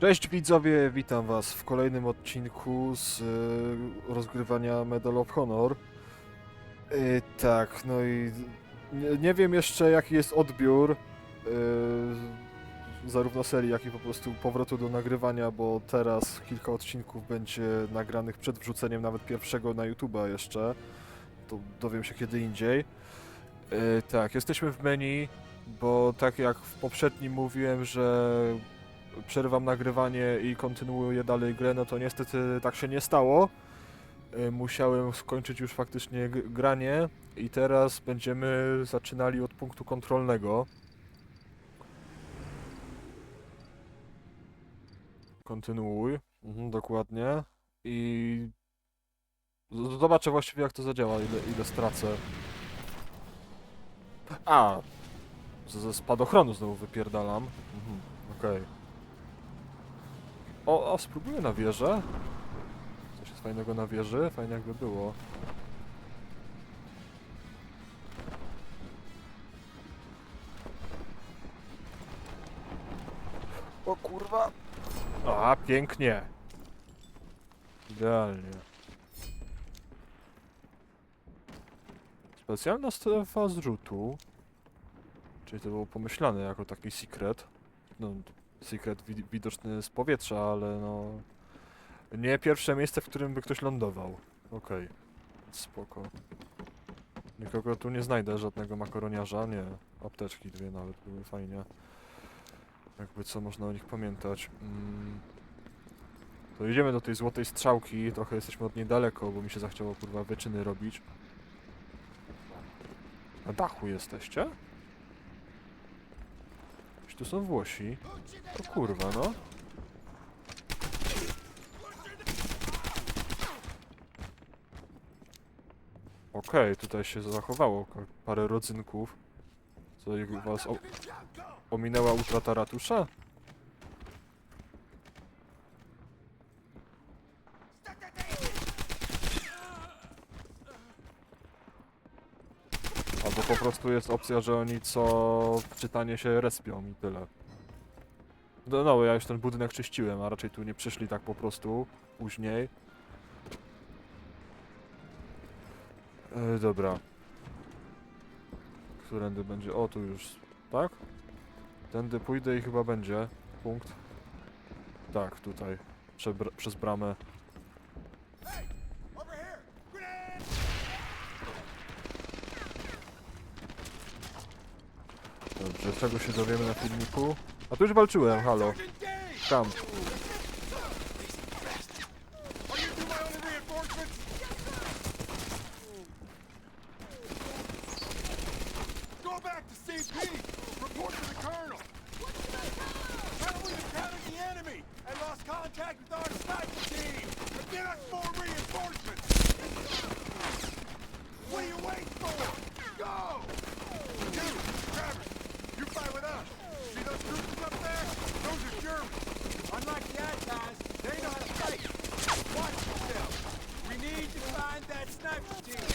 Cześć widzowie, witam was w kolejnym odcinku z y, rozgrywania Medal of Honor. Y, tak, no i nie, nie wiem jeszcze jaki jest odbiór y, zarówno serii, jak i po prostu powrotu do nagrywania, bo teraz kilka odcinków będzie nagranych przed wrzuceniem nawet pierwszego na YouTube'a jeszcze. To dowiem się kiedy indziej. Y, tak, jesteśmy w menu, bo tak jak w poprzednim mówiłem, że przerwam nagrywanie i kontynuuję dalej grę, no to niestety tak się nie stało. Y, Musiałem skończyć już faktycznie granie i teraz będziemy zaczynali od punktu kontrolnego. Kontynuuj, mhm, dokładnie. I zobaczę właściwie jak to zadziała, ile, ile stracę. A! Ze spadochronu znowu wypierdalam. Mhm, okej. O, o, spróbuję na wieżę. Coś jest fajnego na wieży? Fajnie jakby było. O kurwa! A, pięknie! Idealnie. Specjalna strefa zrzutu. Czyli to było pomyślane jako taki secret. No, secret wi widoczny z powietrza, ale no... Nie pierwsze miejsce, w którym by ktoś lądował. Okej. Spoko. Nikogo tu nie znajdę, żadnego makaroniarza, nie. Apteczki dwie nawet były fajnie. Jakby co można o nich pamiętać. Mm. To idziemy do tej złotej strzałki, trochę jesteśmy od niej daleko, bo mi się zachciało kurwa wyczyny robić. Na dachu jesteście? Tu są Włosi? O kurwa, no. Okej, tutaj się zachowało parę rodzynków. Co was ominęła utrata ratusza? Po prostu jest opcja, że oni co czytanie się respią i tyle. No, no, ja już ten budynek czyściłem, a raczej tu nie przyszli tak po prostu później. E, dobra. Którędy będzie? O, tu już, tak? Tędy pójdę i chyba będzie punkt. Tak, tutaj. Przez bramę. Dobrze, czego się dowiemy na filmiku? A tu już walczyłem, halo. Tam. Go back to CP! Report to the colonel! Colonel, we encountered the enemy and lost contact with our sniper team! But get us more reinforcements! What are you waiting for? Go! You, Travis, you fight with us. See those troops up there? Those are Germans. Unlike the Allies, they know how to fight. Watch yourself. We need to find that sniper team.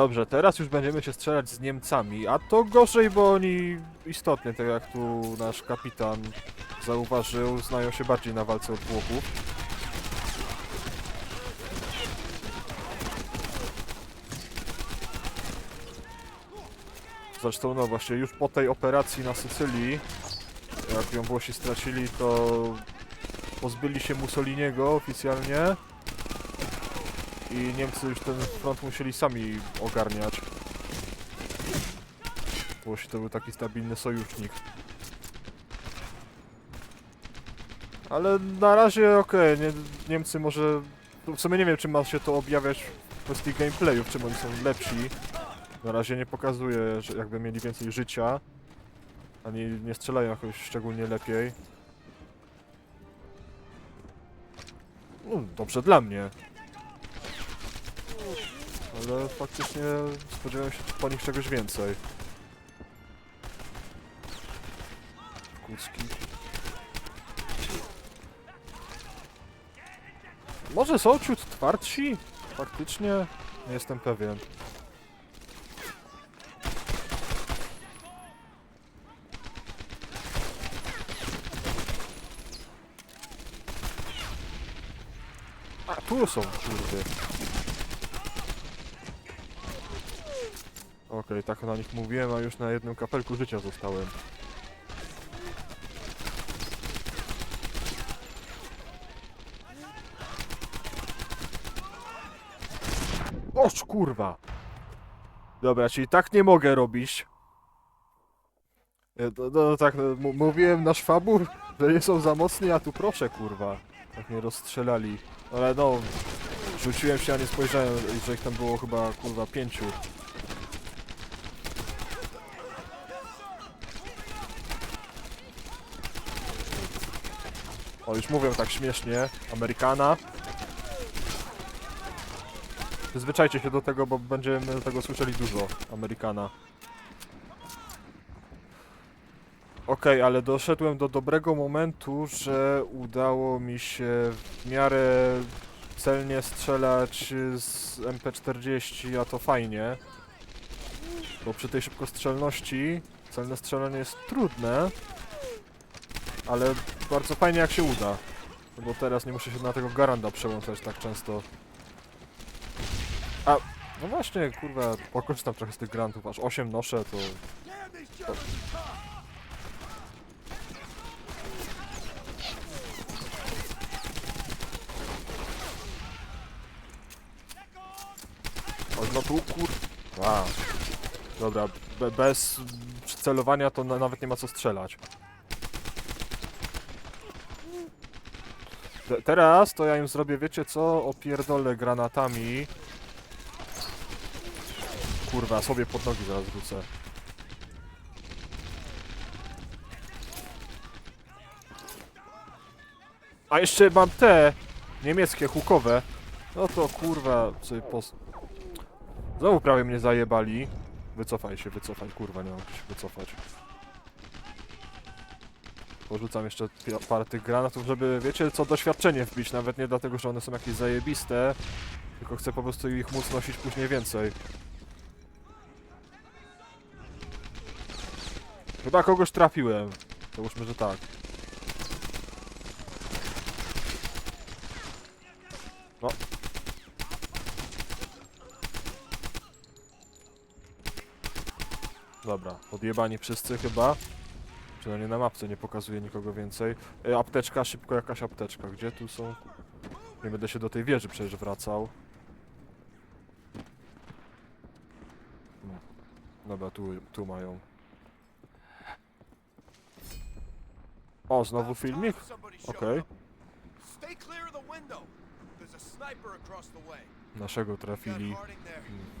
Dobrze, teraz już będziemy się strzelać z Niemcami, a to gorzej, bo oni istotnie, tak jak tu nasz kapitan zauważył, znają się bardziej na walce od Włochów. Zresztą, no właśnie, już po tej operacji na Sycylii, jak ją Włosi stracili, to pozbyli się Mussoliniego oficjalnie i Niemcy już ten front musieli sami ogarniać. Włosi to był taki stabilny sojusznik. Ale na razie okej, nie, Niemcy może... no W sumie nie wiem, czy ma się to objawiać w kwestii gameplayów, czym oni są lepsi. Na razie nie pokazuje, że jakby mieli więcej życia. Ani nie strzelają jakoś szczególnie lepiej. No, dobrze dla mnie. Ale faktycznie spodziewałem się po nich czegoś więcej. Kucki. Może są ciut twardsi? Faktycznie? Nie jestem pewien. A tu są, kurde. Okej, tak na nich mówiłem, a już na jednym kapelku życia zostałem. Oż kurwa! Dobra, czyli tak nie mogę robić. E, No, no tak, no, mówiłem na szwabu, że nie są za mocni, a tu proszę kurwa. Tak mnie rozstrzelali. Ale no, rzuciłem się, a nie spojrzałem, że ich tam było chyba kurwa pięciu. O, już mówią tak śmiesznie. Amerykana. Przyzwyczajcie się do tego, bo będziemy tego słyszeli dużo. Amerykana. Okej, ale doszedłem do dobrego momentu, że udało mi się w miarę celnie strzelać z MP40, a to fajnie. Bo przy tej szybkostrzelności celne strzelanie jest trudne, ale bardzo fajnie jak się uda. No bo teraz nie muszę się na tego garanda przełączać tak często. A, no właśnie, kurwa, pokorzystam trochę z tych grantów, aż 8 noszę, to! Chodź no tu, kur... A. Dobra, be, bez celowania to na, nawet nie ma co strzelać. Te, teraz to ja im zrobię, wiecie co? Opierdolę granatami. Kurwa, sobie pod nogi zaraz rzucę. A jeszcze mam te niemieckie hukowe. No to kurwa sobie pos... Znowu prawie mnie zajebali. Wycofaj się, wycofaj, kurwa, nie mam się wycofać. Porzucam jeszcze parę tych granatów, żeby, wiecie co, doświadczenie wbić, nawet nie dlatego, że one są jakieś zajebiste, tylko chcę po prostu ich móc nosić później więcej. Chyba kogoś trafiłem. Załóżmy, że tak. No. Dobra, odjebani wszyscy chyba. Przynajmniej na mapce nie pokazuje nikogo więcej. E, apteczka, szybko jakaś apteczka. Gdzie tu są? Nie będę się do tej wieży przecież wracał. No. Dobra, tu, tu mają. O, znowu filmik? Okej. way. Naszego trafili. Hmm.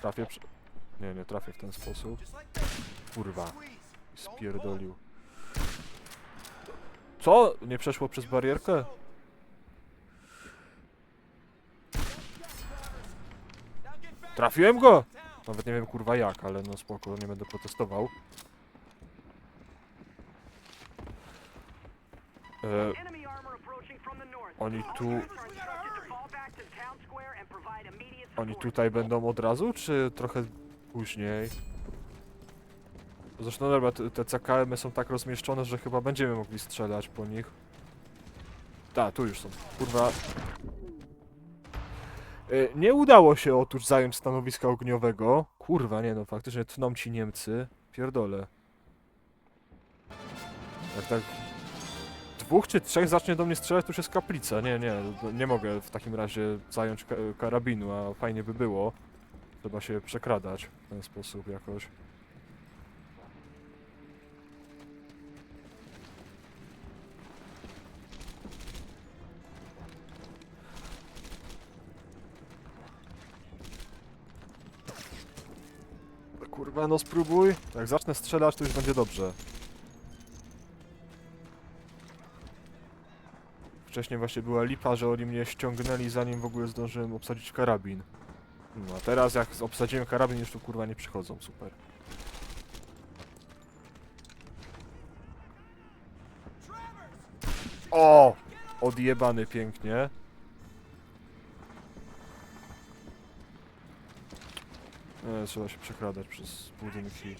Trafię przy... Nie, nie trafię w ten sposób. Kurwa, spierdolił. Co? Nie przeszło przez barierkę? Trafiłem go! Nawet nie wiem kurwa jak, ale no spoko, nie będę protestował. E. Oni tu- oni tutaj będą od razu, czy trochę później? Zresztą dobra, te, CKM są tak rozmieszczone, że chyba będziemy mogli strzelać po nich. Tak, tu już są. Kurwa. E, Nie udało się otóż zająć stanowiska ogniowego. Kurwa, nie no, faktycznie tną ci Niemcy. Pierdolę. Jak tak dwóch czy trzech zacznie do mnie strzelać, to już jest kaplica. Nie, nie, nie mogę w takim razie zająć ka karabinu, a fajnie by było. Trzeba się przekradać w ten sposób jakoś. Kurwa, no spróbuj. Jak zacznę strzelać, to już będzie dobrze. Wcześniej właśnie była lipa, że oni mnie ściągnęli zanim w ogóle zdążyłem obsadzić karabin. No a teraz jak obsadziłem karabin, już tu kurwa nie przychodzą, super. O! Odjebany pięknie. Nie, trzeba się przekradać przez budynki.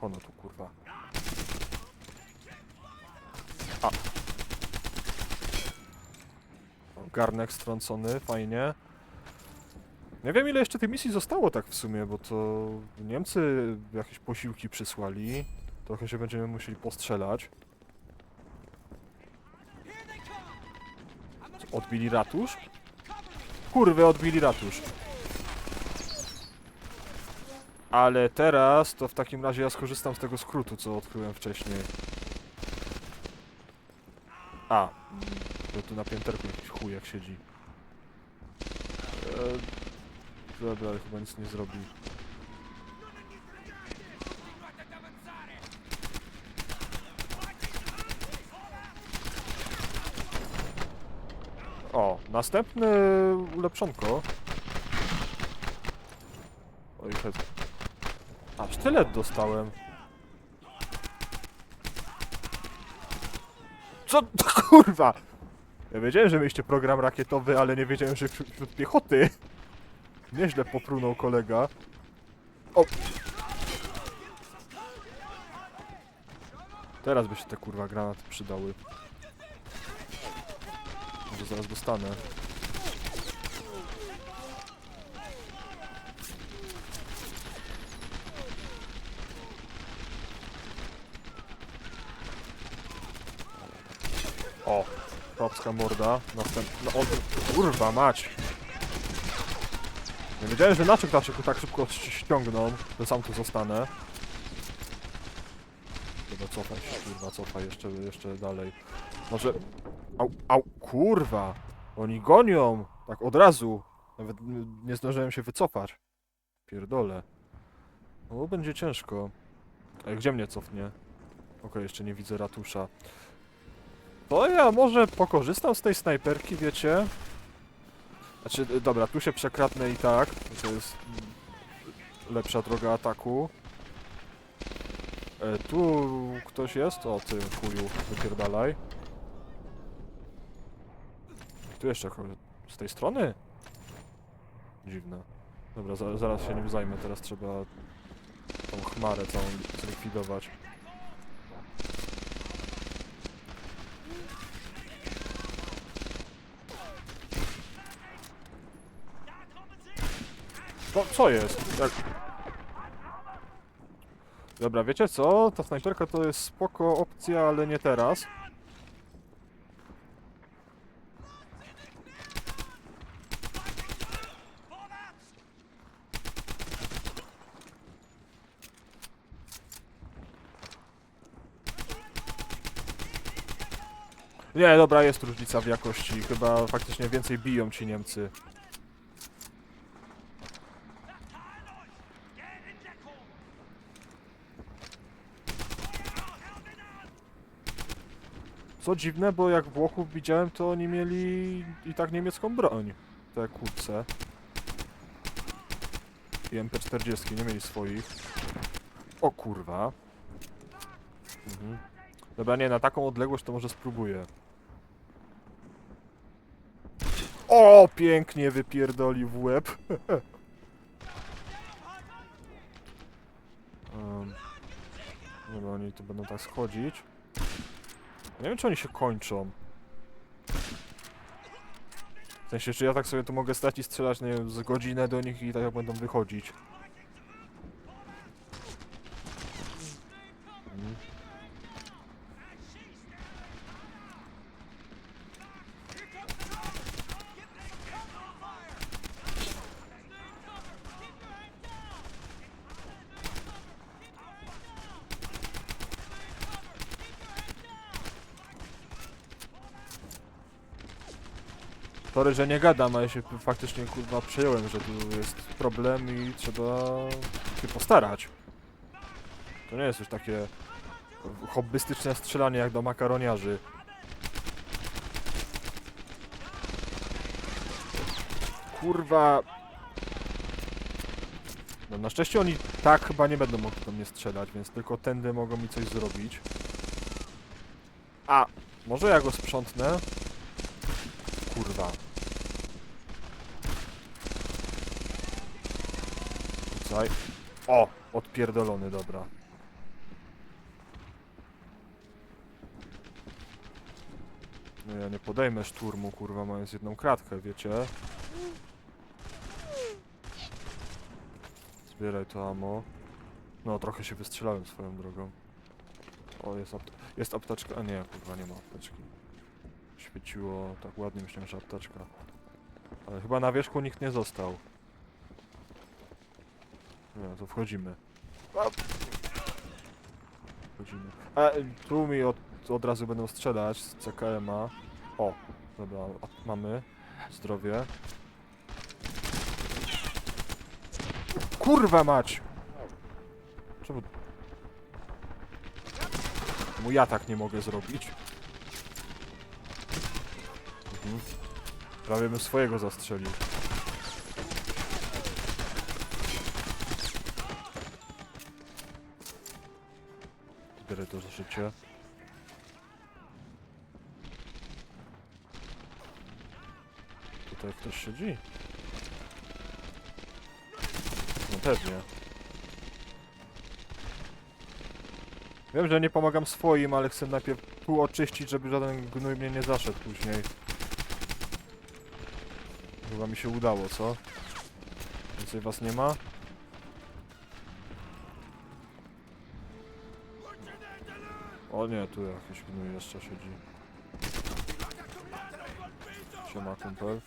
Ono tu kurwa. A. O, Garnek strącony, fajnie. Nie wiem ile jeszcze tych misji zostało tak w sumie, bo to Niemcy jakieś posiłki przysłali. Trochę się będziemy musieli postrzelać. Odbili ratusz? Kurwy, odbili ratusz. Ale teraz to w takim razie ja skorzystam z tego skrótu, co odkryłem wcześniej. A, bo tu na pięterku jakiś chujek siedzi. Eee, dobra, ale chyba nic nie zrobi. O, następne ulepszonko. Oj, het. A, sztylet dostałem. Co? Kurwa! Ja wiedziałem, że mieliście program rakietowy, ale nie wiedziałem, że wśród, wśród piechoty. Nieźle poprunął kolega. O! Teraz by się te kurwa granaty przydały. Może zaraz dostanę. O, chłopska morda. Następna. O, kurwa mać! Nie wiedziałem, że naczek tak szybko, tak szybko ściągną, że sam tu zostanę. Dobra, cofaj się, kurwa, cofaj jeszcze, jeszcze dalej. Może... Au, au, kurwa! Oni gonią! Tak od razu! Nawet nie zdążyłem się wycofać. Pierdolę. O, będzie ciężko. Ej, gdzie mnie cofnie? Okej, jeszcze nie widzę ratusza. To ja może pokorzystam z tej snajperki, wiecie? Znaczy, dobra, tu się przekradnę i tak. To jest lepsza droga ataku. E, tu ktoś jest? O, ty chuju, wypierdalaj. Tu jeszcze z tej strony? Dziwne. Dobra, za, zaraz się nim zajmę, teraz trzeba tą chmarę całą zlikwidować. Co jest? Jak... Dobra, wiecie co? Ta snajperka to jest spoko opcja, ale nie teraz. Nie, dobra, jest różnica w jakości. Chyba faktycznie więcej biją ci Niemcy. Co dziwne, bo jak Włochów widziałem, to oni mieli i tak niemiecką broń. Te kurce. I MP40 nie mieli swoich. O kurwa. Mhm. Dobra, nie, na taką odległość to może spróbuję. O, pięknie wypierdoli w łeb. um, dobra, oni tu będą tak schodzić. Nie wiem, czy oni się kończą. W sensie, czy ja tak sobie tu mogę stać i strzelać, nie wiem, z godzinę do nich i tak jak będą wychodzić. Sorry, że nie gadam, ale się faktycznie kurwa przejąłem, że tu jest problem i trzeba się postarać. To nie jest już takie hobbystyczne strzelanie jak do makaroniarzy. Kurwa. No na szczęście oni tak chyba nie będą mogli do mnie strzelać, więc tylko tędy mogą mi coś zrobić. A, może ja go sprzątnę? Kurwa. O! Odpierdolony, dobra. No ja nie podejmę szturmu, kurwa, mając jedną kratkę, wiecie? Zbieraj to ammo. No, trochę się wystrzelałem swoją drogą. O, jest, apt jest apteczka. A nie, kurwa, nie ma apteczki. Świeciło tak ładnie, myślałem, że apteczka. Ale chyba na wierzchu nikt nie został. Nie, to wchodzimy. Wchodzimy. A, y, tu mi od, od razu będą strzelać z CKM-a. O, dobra, a- mamy. Zdrowie. Kurwa mać! Czemu... Czemu ja tak nie mogę zrobić? Mhm. Prawie bym swojego zastrzelił. To życie. Tutaj ktoś siedzi? No pewnie. Wiem, że nie pomagam swoim, ale chcę najpierw tu oczyścić, żeby żaden gnój mnie nie zaszedł później. Chyba mi się udało, co? Więcej was nie ma? O nie, tu jakiś gnój jeszcze siedzi. Siema kumpel.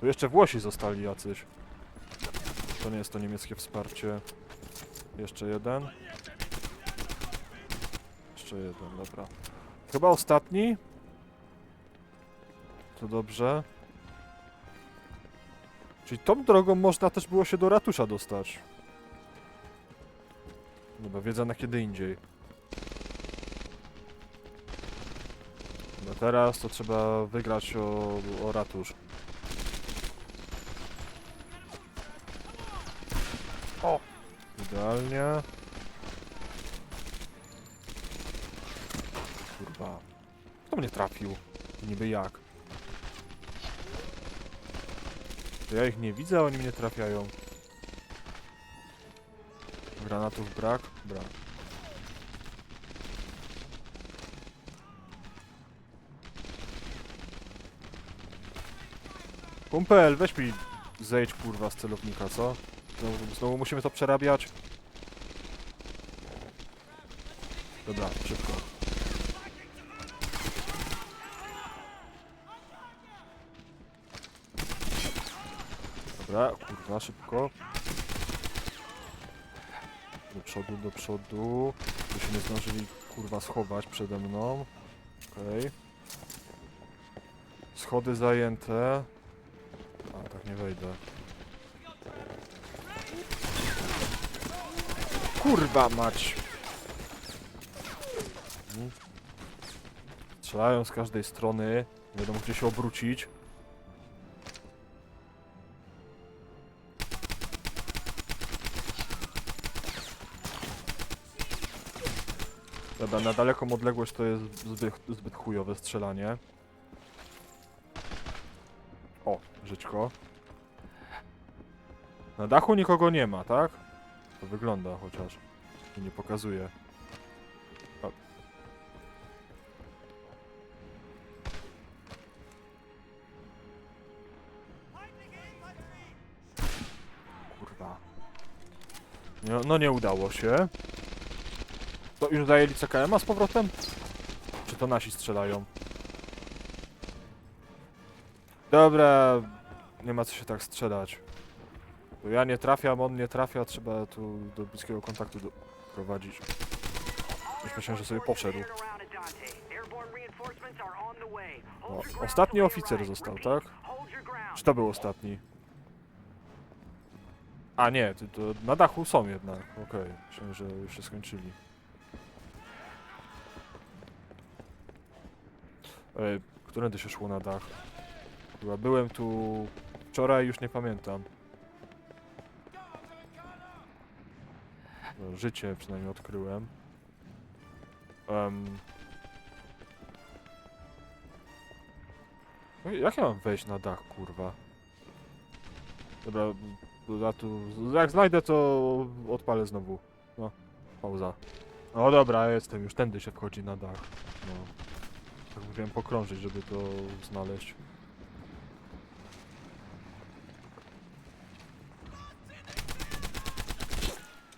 Tu jeszcze Włosi zostali jacyś. To nie jest to niemieckie wsparcie. Jeszcze jeden. Jeszcze jeden, dobra. Chyba ostatni. To dobrze. Czyli tą drogą można też było się do ratusza dostać. Dobra, wiedza na kiedy indziej. Teraz to trzeba wygrać o, o ratusz. O! Idealnie. Kurwa. Kto mnie trafił? Niby jak? To ja ich nie widzę, a oni mnie trafiają. Granatów brak? Brak. Kumpel, weź mi zejdź kurwa z celownika, co? Znowu, znowu musimy to przerabiać. Dobra, szybko. Dobra, kurwa, szybko. Do przodu, do przodu. Byśmy zdążyli kurwa schować przede mną. Okej. Schody zajęte. Nie wejdę. Kurwa mać! Strzelają z każdej strony. Nie wiadomo gdzie się obrócić. Dobra, na daleką odległość to jest zbyt, zbyt chujowe strzelanie. O, żyćko. Na dachu nikogo nie ma, tak? To wygląda chociaż. I nie pokazuje. Kurwa. No, no nie udało się. To już zajęli CKM-a z powrotem? Czy to nasi strzelają? Dobra, nie ma co się tak strzelać. Bo ja nie trafiam, on nie trafia, trzeba tu do bliskiego kontaktu doprowadzić. Już myślałem, że sobie poszedł. O, ostatni oficer został, tak? Czy to był ostatni? A nie, to, na dachu są jednak. Okej, myślałem, że już się skończyli. Ej, którędy się szło na dach? Chyba byłem tu wczoraj, już nie pamiętam. Życie przynajmniej odkryłem. Um. Jak ja mam wejść na dach, kurwa? Dobra, ja tu, jak znajdę to odpalę znowu. No, pauza. No dobra, jestem, już tędy się wchodzi na dach. No. Tak musiałem pokrążyć, żeby to znaleźć.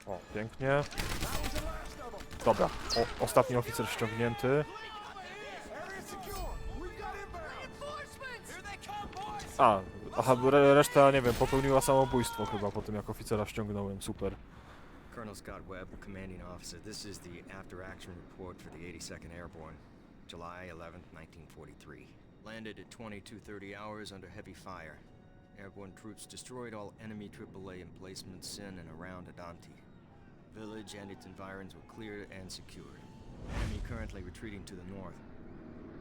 O, pięknie. Dobra, o, ostatni oficer ściągnięty. A, aha, re reszta, nie wiem, popełniła samobójstwo chyba po tym, jak oficera ściągnąłem, super. Colonel Scott Webb, commanding officer. This is the after-action report for the 82nd Airborne, July 11th, 1943. Landed at 22:30 hours under heavy fire. Airborne troops destroyed all enemy AAA emplacements in and around Adante. Village and its environs were cleared and secured. Enemy currently retreating to the north.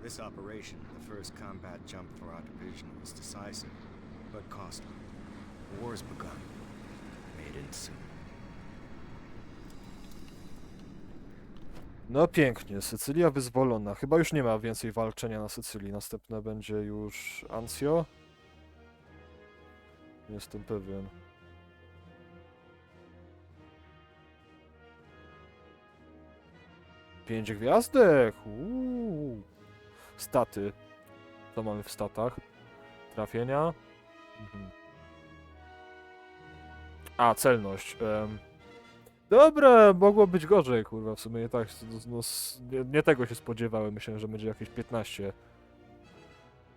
This operation, the first combat jump for our division, was decisive, but costly. War's begun. May it soon. No pięknie, Sycylia wyzwolona. Chyba już nie ma więcej walczenia na Sycylii. Następne będzie już Anzio? Nie jestem pewien. Pięć gwiazdek! Uuu. Staty. Co mamy w statach? Trafienia? Mhm. A, celność. em. Dobra, mogło być gorzej, kurwa, w sumie nie tak, no, no, nie, nie tego się spodziewałem, myślałem, że będzie jakieś 15.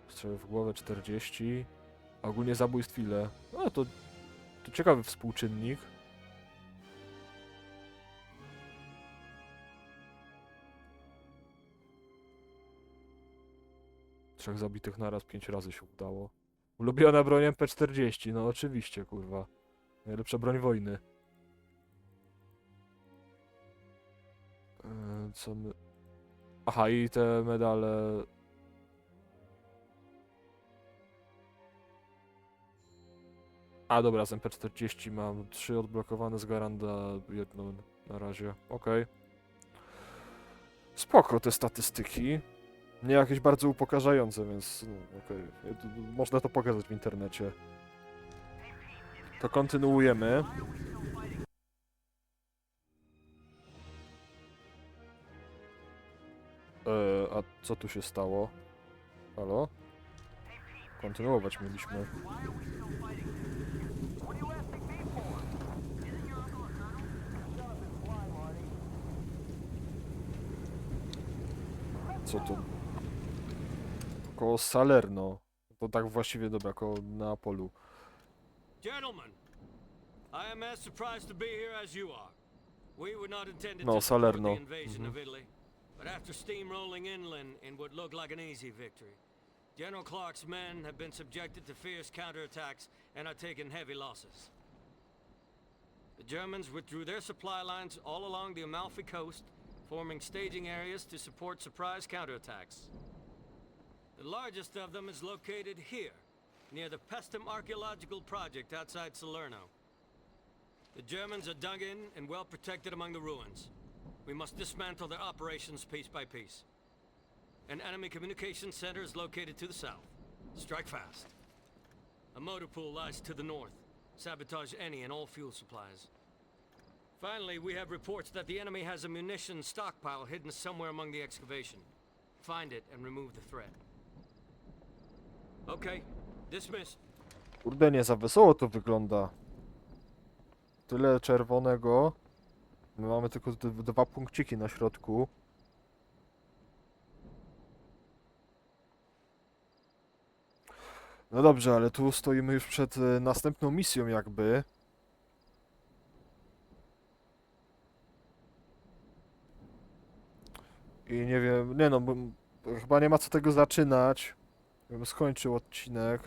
Strzelę w głowę 40. a Ogólnie zabójstw ile? No to, to ciekawy współczynnik. Trzech zabitych naraz pięć razy się udało. Ulubiona broń MP40, no oczywiście, kurwa. Najlepsza broń wojny. E, Co my... Aha, i te medale... A dobra, z MP40 mam trzy odblokowane z Garanda, jedną na razie. Okej. Spoko te statystyki. Nie jakieś bardzo upokarzające, więc no, okej. Można to pokazać w internecie. To kontynuujemy. E, a co tu się stało? Halo? Kontynuować mieliśmy. Co tu? Koło Salerno. To tak właściwie dobra, koło Neapolu. Gentlemen, I am as surprised to be here as you are. We were not intended No, to support Salerno. the invasion of Italy, but after steamrolling inland in what looked like an easy victory, General Clark's men have been subjected to fierce counterattacks and are taking heavy losses. The Germans withdrew their supply lines all along the Amalfi coast, forming staging areas to support surprise counterattacks. The largest of them is located here, near the Pestum Archaeological Project outside Salerno. The Germans are dug in and well protected among the ruins. We must dismantle their operations piece by piece. An enemy communications center is located to the south. Strike fast. A motor pool lies to the north. Sabotage any and all fuel supplies. Finally, we have reports that the enemy has a munitions stockpile hidden somewhere among the excavation. Find it and remove the threat. Okay, dismissed. Kurde, nie za wesoło to wygląda. Tyle czerwonego. My mamy tylko dwa punkciki na środku. No dobrze, ale tu stoimy już przed e, następną misją jakby. I nie wiem, nie no, chyba nie ma co tego zaczynać. Bym skończył odcinek.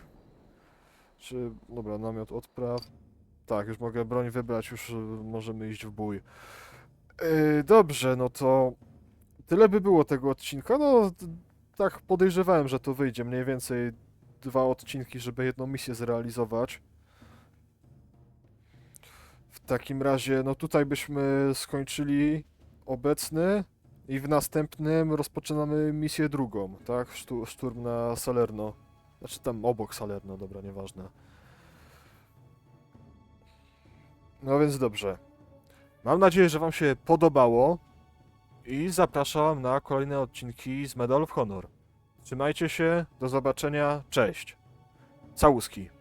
Czy, dobra, namiot odpraw. Tak, już mogę broń wybrać, już y, możemy iść w bój. Yy, dobrze, no to tyle by było tego odcinka. No, tak podejrzewałem, że to wyjdzie mniej więcej dwa odcinki, żeby jedną misję zrealizować. W takim razie, no tutaj byśmy skończyli obecny i w następnym rozpoczynamy misję drugą, tak? Sztu, szturm na Salerno. Znaczy tam obok Salerno, dobra, nieważne. No więc dobrze. Mam nadzieję, że Wam się podobało i zapraszam na kolejne odcinki z Medal of Honor. Trzymajcie się, do zobaczenia, cześć. Całuski.